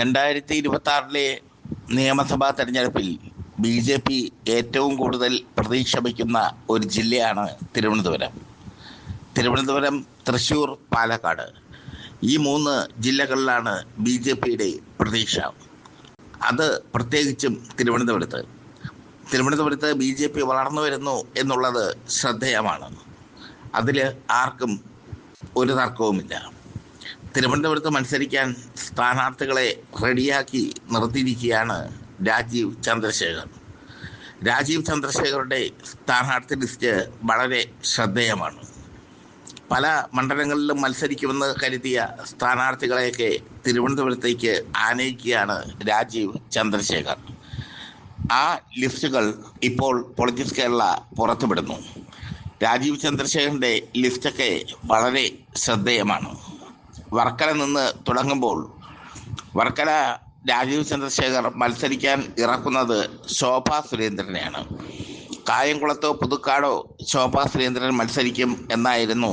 രണ്ടായിരത്തി ഇരുപത്തി ആറിലെ നിയമസഭാ തെരഞ്ഞെടുപ്പിൽ ബി ജെ പി ഏറ്റവും കൂടുതൽ പ്രതീക്ഷ വയ്ക്കുന്ന ഒരു ജില്ലയാണ് തിരുവനന്തപുരം. തിരുവനന്തപുരം തൃശ്ശൂർ പാലക്കാട്. ഈ മൂന്ന് ജില്ലകളിലാണ് ബി ജെ പിയുടെ പ്രതീക്ഷ. അത് പ്രത്യേകിച്ചും തിരുവനന്തപുരത്ത്. തിരുവനന്തപുരത്ത് ബി ജെ പി വളർന്നു വരുന്നു എന്നുള്ളത് ശ്രദ്ധേയമാണ്. അതിൽ ആർക്കും ഒരു തർക്കവുമില്ല. തിരുവനന്തപുരത്ത് മത്സരിക്കാൻ സ്ഥാനാർത്ഥികളെ റെഡിയാക്കി നിർത്തിയിരിക്കുകയാണ് രാജീവ് ചന്ദ്രശേഖർ. രാജീവ് ചന്ദ്രശേഖറുടെ സ്ഥാനാർത്ഥി ലിസ്റ്റ് വളരെ ശ്രദ്ധേയമാണ്. പല മണ്ഡലങ്ങളിലും മത്സരിക്കുമെന്ന് കരുതിയ സ്ഥാനാർത്ഥികളെയൊക്കെ തിരുവനന്തപുരത്തേക്ക് ആനയിക്കുകയാണ് രാജീവ് ചന്ദ്രശേഖർ. ആ ലിസ്റ്റുകൾ ഇപ്പോൾ പൊളിറ്റിക്സ് കേരള പുറത്തുവിടുന്നു. രാജീവ് ചന്ദ്രശേഖരന്റെ ലിസ്റ്റൊക്കെ വളരെ ശ്രദ്ധേയമാണ്. വർക്കല നിന്ന് തുടങ്ങുമ്പോൾ വർക്കല രാജീവ് ചന്ദ്രശേഖർ മത്സരിക്കാൻ ഇറക്കുന്നത് ശോഭാ സുരേന്ദ്രനെയാണ്. കായംകുളത്തോ പുതുക്കാടോ ശോഭാ സുരേന്ദ്രൻ മത്സരിക്കും എന്നായിരുന്നു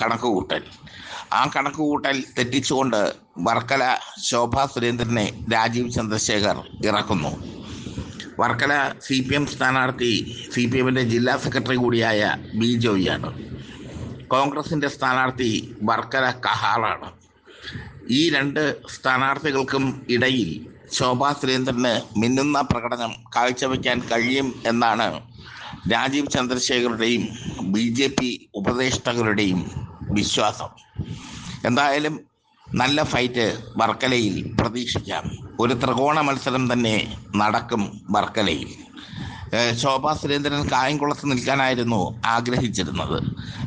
കണക്കുകൂട്ടൽ. ആ കണക്കുകൂട്ടൽ തെറ്റിച്ചുകൊണ്ട് വർക്കല ശോഭാ സുരേന്ദ്രനെ രാജീവ് ചന്ദ്രശേഖർ ഇറക്കുന്നു. വർക്കല സി പി എം സ്ഥാനാർത്ഥി സി പി എമ്മിന്റെ ജില്ലാ സെക്രട്ടറി കൂടിയായ ബി ജോയിയാണ്. കോൺഗ്രസിന്റെ സ്ഥാനാർത്ഥി വർക്കല കഹാളാണ്. ഈ രണ്ട് സ്ഥാനാർത്ഥികൾക്കും ഇടയിൽ ശോഭാ സുരേന്ദ്രന് മിന്നുന്ന പ്രകടനം കാഴ്ചവെക്കാൻ കഴിയും എന്നാണ് രാജീവ് ചന്ദ്രശേഖറുടെയും ബി ജെ പി ഉപദേഷ്ടാക്കളുടെയും വിശ്വാസം. എന്തായാലും നല്ല ഫൈറ്റ് വർക്കലയിൽ പ്രതീക്ഷിക്കാം. ഒരു ത്രികോണ മത്സരം തന്നെ നടക്കും വർക്കലയിൽ. ശോഭാ സുരേന്ദ്രൻ കായംകുളത്ത് നിൽക്കാനായിരുന്നു ആഗ്രഹിച്ചിരുന്നത്.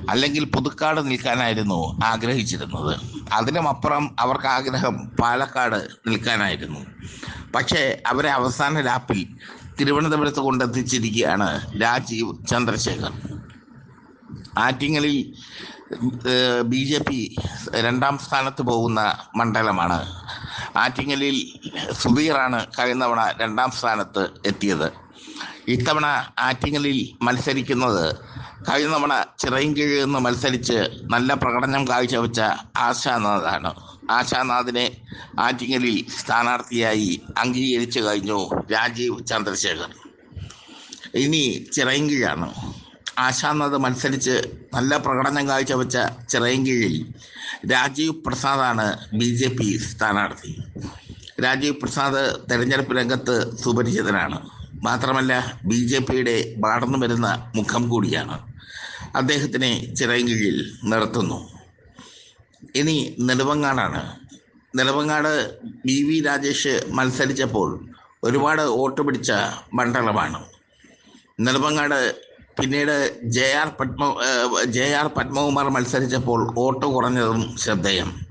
അല്ലെങ്കിൽ പുതുക്കാട് നിൽക്കാനായിരുന്നു ആഗ്രഹിച്ചിരുന്നത്. അതിനുമപ്പുറം അവർക്ക് ആഗ്രഹം പാലക്കാട് നിൽക്കാനായിരുന്നു. പക്ഷേ അവരെ അവസാന ലാപ്പിൽ തിരുവനന്തപുരത്ത് കൊണ്ടെത്തിച്ചിരിക്കുകയാണ് രാജീവ് ചന്ദ്രശേഖർ. ആറ്റിങ്ങലിൽ ബി ജെ പി രണ്ടാം സ്ഥാനത്ത് പോകുന്ന മണ്ഡലമാണ്. ആറ്റിങ്ങലിൽ സുധീറാണ് കഴിഞ്ഞ തവണ രണ്ടാം സ്ഥാനത്ത് എത്തിയത്. ഇത്തവണ ആറ്റിങ്ങലിൽ മത്സരിക്കുന്നത് കഴിഞ്ഞ തവണ ചിറയിൻകീഴിൽ നിന്ന് മത്സരിച്ച് നല്ല പ്രകടനം കാഴ്ചവെച്ച ആശാനാഥാണ്. ആശാനാഥിനെ ആറ്റിങ്ങലിൽ സ്ഥാനാർത്ഥിയായി അംഗീകരിച്ചു കഴിഞ്ഞു രാജീവ് ചന്ദ്രശേഖർ. ഇനി ചിറയൻകീഴാണ്. ആശാനാഥ് മത്സരിച്ച് നല്ല പ്രകടനം കാഴ്ചവെച്ച ചിറയൻകീഴിൽ രാജീവ് പ്രസാദാണ് ബി ജെ പി സ്ഥാനാർത്ഥി. രാജീവ് പ്രസാദ് തെരഞ്ഞെടുപ്പ് രംഗത്ത് സുപരിചിതനാണ്. മാത്രമല്ല ബി ജെ പിയുടെ വളർന്നു വരുന്ന മുഖം കൂടിയാണ് അദ്ദേഹത്തിനെ ചിറയൻകീഴിൽ നിർത്തുന്നു. ഇനി നെടുവങ്ങാടാണ്. നെടുവങ്ങാട് ബി വി രാജേഷ് മത്സരിച്ചപ്പോൾ ഒരുപാട് വോട്ട് പിടിച്ച മണ്ഡലമാണ്. നെടുവങ്ങാട് പിന്നീട് J R Padma J R Padmakumar മത്സരിച്ചപ്പോൾ vote കുറഞ്ഞതും ശ്രദ്ധേയം.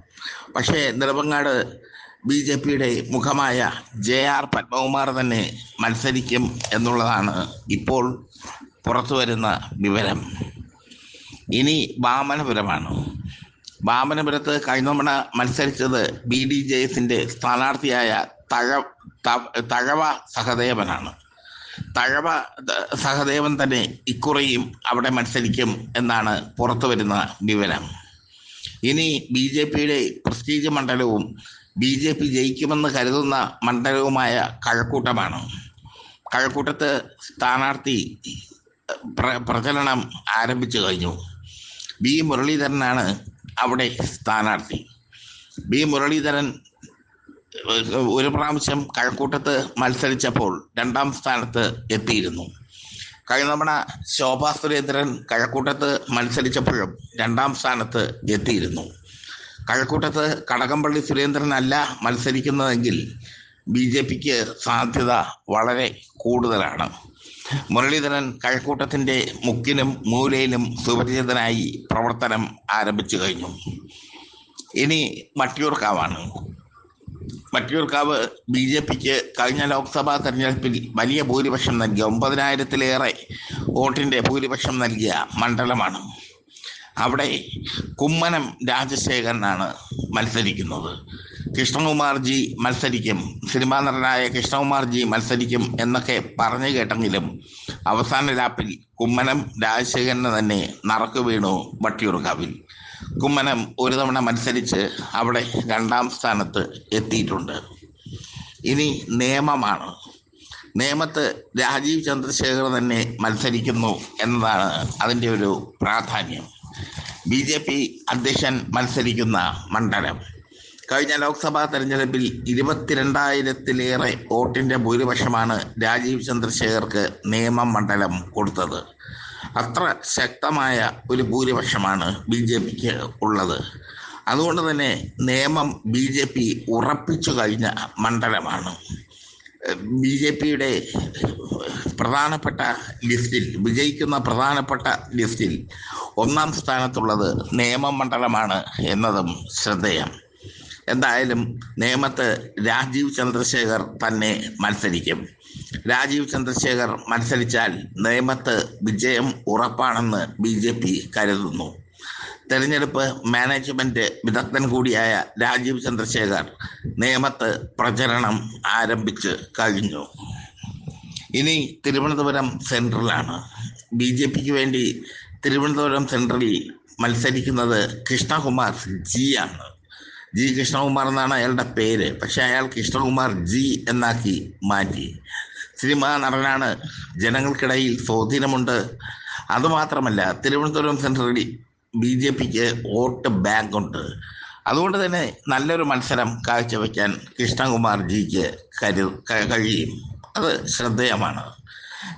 പക്ഷേ നെടുമങ്ങാട് ബി ജെ പിയുടെ മുഖമായ ജെ ആർ പത്മകുമാർ തന്നെ മത്സരിക്കും എന്നുള്ളതാണ് ഇപ്പോൾ പുറത്തു വരുന്ന വിവരം. ഇനി വാമനപുരമാണ്. വാമനപുരത്ത് കഴിഞ്ഞ മത്സരിച്ചത് ബി ഡി ജെ എസിന്റെ സ്ഥാനാർത്ഥിയായ തഴ തഴവ സഹദേവനാണ്. തഴവ സഹദേവൻ തന്നെ ഇക്കുറിയും അവിടെ മത്സരിക്കും എന്നാണ് പുറത്തു വരുന്ന വിവരം. ഇനി ബി ജെ പിയുടെ പ്രസ്റ്റീജ് മണ്ഡലവും ബി ജെ പി ജയിക്കുമെന്ന് കരുതുന്ന മണ്ഡലവുമായ കഴക്കൂട്ടമാണ്. കഴക്കൂട്ടത്ത് സ്ഥാനാർത്ഥി പ്ര- പ്രചരണം ആരംഭിച്ചു കഴിഞ്ഞു. ബി മുരളീധരനാണ് അവിടെ സ്ഥാനാർത്ഥി. ബി മുരളീധരൻ ഒരു പ്രാവശ്യം കഴക്കൂട്ടത്ത് മത്സരിച്ചപ്പോൾ രണ്ടാം സ്ഥാനത്ത് എത്തിയിരുന്നു. കഴിഞ്ഞ തവണ ശോഭാ സുരേന്ദ്രൻ കഴക്കൂട്ടത്ത് മത്സരിച്ചപ്പോഴും രണ്ടാം സ്ഥാനത്ത് എത്തിയിരുന്നു. കഴക്കൂട്ടത്ത് കടകംപള്ളി സുരേന്ദ്രനല്ല മത്സരിക്കുന്നതെങ്കിൽ ബി ജെ പിക്ക് സാധ്യത വളരെ കൂടുതലാണ്. മുരളീധരൻ കഴക്കൂട്ടത്തിന്റെ മുക്കിലും മൂലയിലും സുപരിചിതനായി പ്രവർത്തനം ആരംഭിച്ചു കഴിഞ്ഞു. ഇനി വട്ടിയൂർക്കാവാണ് വട്ടിയൂർക്കാവ് ബി ജെ പിക്ക് കഴിഞ്ഞ ലോക്സഭാ തെരഞ്ഞെടുപ്പിൽ വലിയ ഭൂരിപക്ഷം നൽകിയ ഒമ്പതിനായിരത്തിലേറെ വോട്ടിന്റെ ഭൂരിപക്ഷം നൽകിയ മണ്ഡലമാണ്. അവിടെ കുമ്മനം രാജശേഖരനാണ് മത്സരിക്കുന്നത്. കൃഷ്ണകുമാർജി മത്സരിക്കും. സിനിമാ നടനായ കൃഷ്ണകുമാർജി മത്സരിക്കും എന്നൊക്കെ പറഞ്ഞു കേട്ടെങ്കിലും അവസാന ലാപ്പിൽ കുമ്മനം രാജശേഖരന് തന്നെ നറക്കു വീണു വട്ടിയൂർക്കാവിൽ. കുമ്മനം ഒരു തവണ മത്സരിച്ച് അവിടെ രണ്ടാം സ്ഥാനത്ത് എത്തിയിട്ടുണ്ട്. ഇനി നിയമമാണ്. നിയമത്ത് രാജീവ് ചന്ദ്രശേഖർ തന്നെ മത്സരിക്കുന്നു എന്നതാണ് അതിന്റെ ഒരു പ്രാധാന്യം. ബി ജെ പി അധ്യക്ഷൻ മത്സരിക്കുന്ന മണ്ഡലം. കഴിഞ്ഞ ലോക്സഭാ തെരഞ്ഞെടുപ്പിൽ ഇരുപത്തിരണ്ടായിരത്തിലേറെ വോട്ടിന്റെ ഭൂരിപക്ഷമാണ് രാജീവ് ചന്ദ്രശേഖർക്ക് നിയമം മണ്ഡലം കൊടുത്തത്. അത്ര ശക്തമായ ഒരു ഭൂരിപക്ഷമാണ് ബി ജെ പിക്ക് ഉള്ളത്. അതുകൊണ്ട് തന്നെ നിയമം ബി ജെ പി ഉറപ്പിച്ചു കഴിഞ്ഞ മണ്ഡലമാണ്. ബി ജെ പിയുടെ പ്രധാനപ്പെട്ട ലിസ്റ്റിൽ വിജയിക്കുന്ന പ്രധാനപ്പെട്ട ലിസ്റ്റിൽ ഒന്നാം സ്ഥാനത്തുള്ളത് നിയമമണ്ഡലമാണ് എന്നതും ശ്രദ്ധേയം. എന്തായാലും നേമത്ത് രാജീവ് ചന്ദ്രശേഖർ തന്നെ മത്സരിക്കും. രാജീവ് ചന്ദ്രശേഖർ മത്സരിച്ചാൽ നേമത്ത് വിജയം ഉറപ്പാണെന്ന് ബി കരുതുന്നു. തെരഞ്ഞെടുപ്പ് മാനേജ്മെന്റ് വിദഗ്ധൻ കൂടിയായ രാജീവ് ചന്ദ്രശേഖർ നേമത്ത് പ്രചരണം ആരംഭിച്ച് കഴിഞ്ഞു. ഇനി തിരുവനന്തപുരം സെൻട്രലാണ്. ബി ജെ പിക്ക് വേണ്ടി തിരുവനന്തപുരം സെൻട്രലിൽ മത്സരിക്കുന്നത് കൃഷ്ണകുമാർ ജി ആണ്. ജി കൃഷ്ണകുമാർ എന്നാണ് അയാളുടെ പേര്. പക്ഷെ അയാൾ കൃഷ്ണകുമാർ ജി എന്നാക്കി മാറ്റി. സിനിമാ നടനാണ്. ജനങ്ങൾക്കിടയിൽ സ്വാധീനമുണ്ട്. അതുമാത്രമല്ല തിരുവനന്തപുരം സെൻട്രലിൽ ബി ജെ പിക്ക് വോട്ട് ബാങ്ക് ഉണ്ട് അതുകൊണ്ട് തന്നെ നല്ലൊരു മത്സരം കാഴ്ചവെക്കാൻ കൃഷ്ണകുമാർ ജിക്ക് കരു കഴിയും. അത് ശ്രദ്ധേയമാണ്.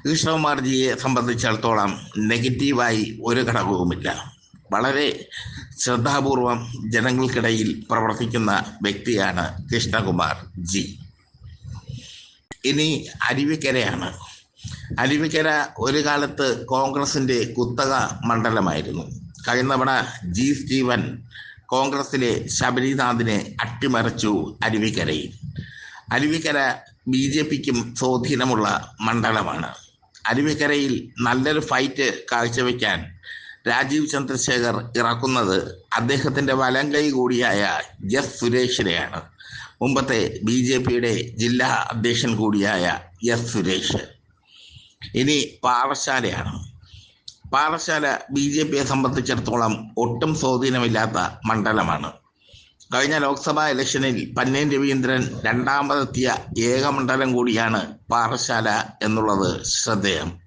കൃഷ്ണകുമാർ ജിയെ സംബന്ധിച്ചിടത്തോളം നെഗറ്റീവായി ഒരു ഘടകവുമില്ല. വളരെ ശ്രദ്ധാപൂർവം ജനങ്ങൾക്കിടയിൽ പ്രവർത്തിക്കുന്ന വ്യക്തിയാണ് കൃഷ്ണകുമാർ ജി ഇനി അരുവിക്കരയാണ്. അരുവിക്കര ഒരു കാലത്ത് കോൺഗ്രസിന്റെ കുത്തക മണ്ഡലമായിരുന്നു. കഴിഞ്ഞ തവണ ജി സ്റ്റീവൻ കോൺഗ്രസിലെ ശബരിനാഥിനെ അട്ടിമറിച്ചു അരുവിക്കരയിൽ. അരുവിക്കര ബി ജെ പിക്കും സ്വാധീനമുള്ള മണ്ഡലമാണ്. അരുവിക്കരയിൽ നല്ലൊരു ഫൈറ്റ് കാഴ്ചവെക്കാൻ രാജീവ് ചന്ദ്രശേഖർ ഇറക്കുന്നത് അദ്ദേഹത്തിന്റെ വലങ്കൈ കൂടിയായ എസ് സുരേഷിനെയാണ്. മുമ്പത്തെ ബി ജെ പിയുടെ ജില്ലാ അധ്യക്ഷൻ കൂടിയായ എസ് സുരേഷ്. ഇനി പാറശാലയാണ് പാറശാല ബി ജെ പിയെ സംബന്ധിച്ചിടത്തോളം ഒട്ടും സ്വാധീനമില്ലാത്ത മണ്ഡലമാണ്. കഴിഞ്ഞ ലോക്സഭാ ഇലക്ഷനിൽ പന്നേൻ രവീന്ദ്രൻ രണ്ടാമതെത്തിയ ഏക മണ്ഡലം കൂടിയാണ് പാറശാല എന്നുള്ളത് ശ്രദ്ധേയം.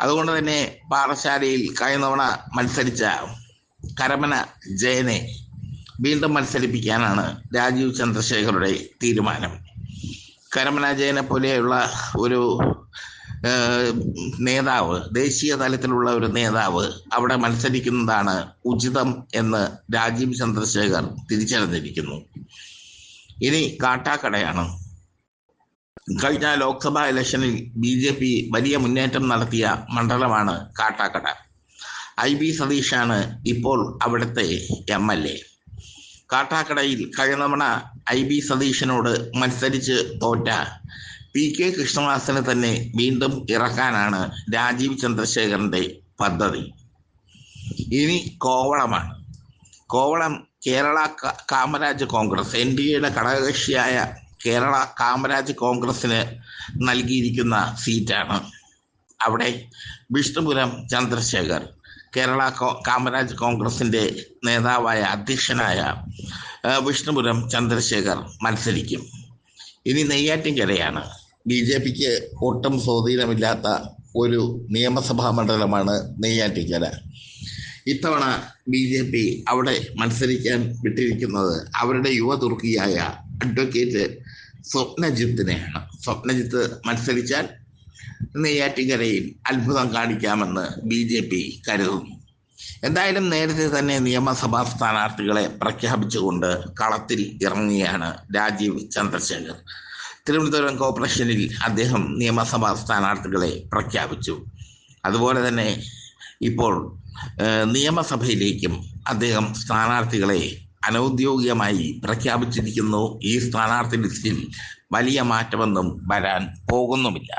അതുകൊണ്ട് തന്നെ പാറശാലയിൽ കഴിഞ്ഞ തവണ മത്സരിച്ച കരമന ജയനെ വീണ്ടും മത്സരിപ്പിക്കാനാണ് രാജീവ് ചന്ദ്രശേഖരുടെ തീരുമാനം. കരമന ജയനെ പോലെയുള്ള ഒരു നേതാവ് ദേശീയ തലത്തിലുള്ള ഒരു നേതാവ് അവിടെ മത്സരിക്കുന്നതാണ് ഉചിതം എന്ന് രാജീവ് ചന്ദ്രശേഖർ തിരിച്ചറിഞ്ഞിരിക്കുന്നു. ഇനി കാട്ടാക്കടയാണ്. കഴിഞ്ഞ ലോക്സഭാ ഇലക്ഷനിൽ ബി ജെ പി വലിയ മുന്നേറ്റം നടത്തിയ മണ്ഡലമാണ് കാട്ടാക്കട. ഐ ബി സതീഷാണ് ഇപ്പോൾ അവിടുത്തെ എം എൽ എ. കാട്ടാക്കടയിൽ കഴിഞ്ഞ തവണ ഐ ബി സതീശനോട് മത്സരിച്ച് തോറ്റ പി കെ കൃഷ്ണദാസിനെ തന്നെ വീണ്ടും ഇറക്കാനാണ് രാജീവ് ചന്ദ്രശേഖരന്റെ പദ്ധതി. ഇനി കോവളമാണ്. കോവളം കേരള കാമരാജ് കോൺഗ്രസ് എൻ ഡി എയുടെ ഘടകകക്ഷിയായ കേരള കാമരാജ് കോൺഗ്രസിന് നൽകിയിരിക്കുന്ന സീറ്റാണ് അവിടെ വിഷ്ണുപുരം ചന്ദ്രശേഖർ കേരള കാമരാജ് കോൺഗ്രസിന്റെ നേതാവായ അധ്യക്ഷനായ വിഷ്ണുപുരം ചന്ദ്രശേഖർ മത്സരിക്കും. ഇനി നെയ്യാറ്റിൻകരയാണ്. ബി ജെ പിക്ക് ഒട്ടും സ്വാധീനമില്ലാത്ത ഒരു നിയമസഭാ മണ്ഡലമാണ് നെയ്യാറ്റിക്കര ഇത്തവണ ബി ജെ പി അവിടെ മത്സരിക്കാൻ വിട്ടിരിക്കുന്നത് അവരുടെ യുവതുർക്കിയായ അഡ്വക്കേറ്റ് സ്വപ്നജിത്തിനെയാണ്. സ്വപ്നജിത്ത് മത്സരിച്ചാൽ നെയ്യാറ്റിക്കരയിൽ അത്ഭുതം കാണിക്കാമെന്ന് ബി ജെ പി കരുതുന്നു. എന്തായാലും നേരത്തെ തന്നെ നിയമസഭാ സ്ഥാനാർത്ഥികളെ പ്രഖ്യാപിച്ചുകൊണ്ട് കളത്തിൽ ഇറങ്ങിയാണ് രാജീവ് ചന്ദ്രശേഖർ. തിരുവനന്തപുരം കോർപ്പറേഷനിൽ അദ്ദേഹം നിയമസഭാ സ്ഥാനാർത്ഥികളെ പ്രഖ്യാപിച്ചു. അതുപോലെ തന്നെ ഇപ്പോൾ നിയമസഭയിലേക്കും അദ്ദേഹം സ്ഥാനാർത്ഥികളെ അനൗദ്യോഗികമായി പ്രഖ്യാപിച്ചിരിക്കുന്നു. ഈ സ്ഥാനാർത്ഥി ലിസ്റ്റിൽ വലിയ മാറ്റമൊന്നും വരാൻ പോകുന്നുമില്ല.